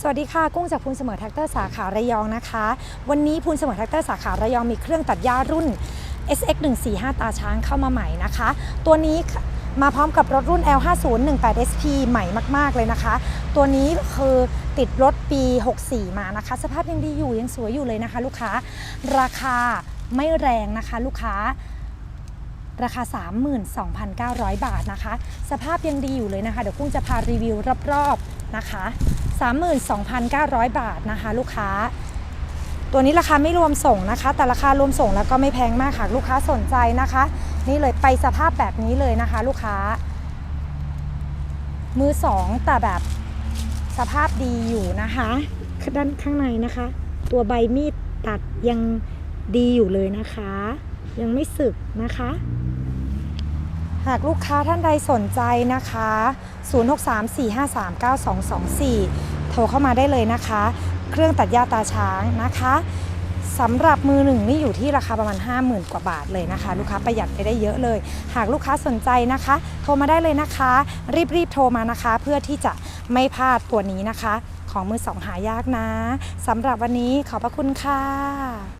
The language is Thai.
สวัสดีค่ะ กุ้งจากพูนเสมอแท็กเตอร์สาขาระยองนะคะ วันนี้พูนเสมอแท็กเตอร์สาขาระยองมีเครื่องตัดหญ้ารุ่น SX 145ตาช้างเข้ามาใหม่นะคะ ตัวนี้มาพร้อมกับรถรุ่น L50 18 SP ใหม่มาก ๆ เลยนะคะ ตัวนี้คือติดรถปี 64 มานะคะ สภาพยังดีอยู่ยังสวยอยู่เลยนะคะ ลูกค้า ราคาไม่แรงนะคะ ลูกค้า ราคา 32,900 บาทนะคะ สภาพยังดีอยู่เลยนะคะ เดี๋ยวกุ้งจะพารีวิวรอบๆนะคะ 32,900 บาทนะคะ ลูกค้า ตัวนี้ราคาไม่รวมส่งนะคะ แต่ราคารวมส่งแล้วก็ไม่แพงมากค่ะลูกค้าสนใจนะคะ นี่เลยไปสภาพแบบนี้เลยนะคะ ลูกค้า มือสองแต่แบบสภาพดีอยู่นะคะด้านข้างในนะคะ ตัวใบมีดตัดยังดีอยู่เลยนะคะ ยังไม่สึกนะคะ หากลูกค้าท่านใดสนใจนะคะ 0634539224 โทรเข้ามาได้เลยนะคะ เครื่องตัดหญ้าตาช้างนะคะสำหรับมือหนึ่งนี่อยู่ที่ราคาประมาณ 50,000 กว่าบาทเลยนะคะ ลูกค้าประหยัดไปได้เยอะเลย หากลูกค้าสนใจนะคะ โทรมาได้เลยนะคะ รีบๆโทรมานะคะ เพื่อที่จะไม่พลาดตัวนี้นะคะ ของมือสองหายากนะสำหรับวันนี้ขอบพระคุณค่ะ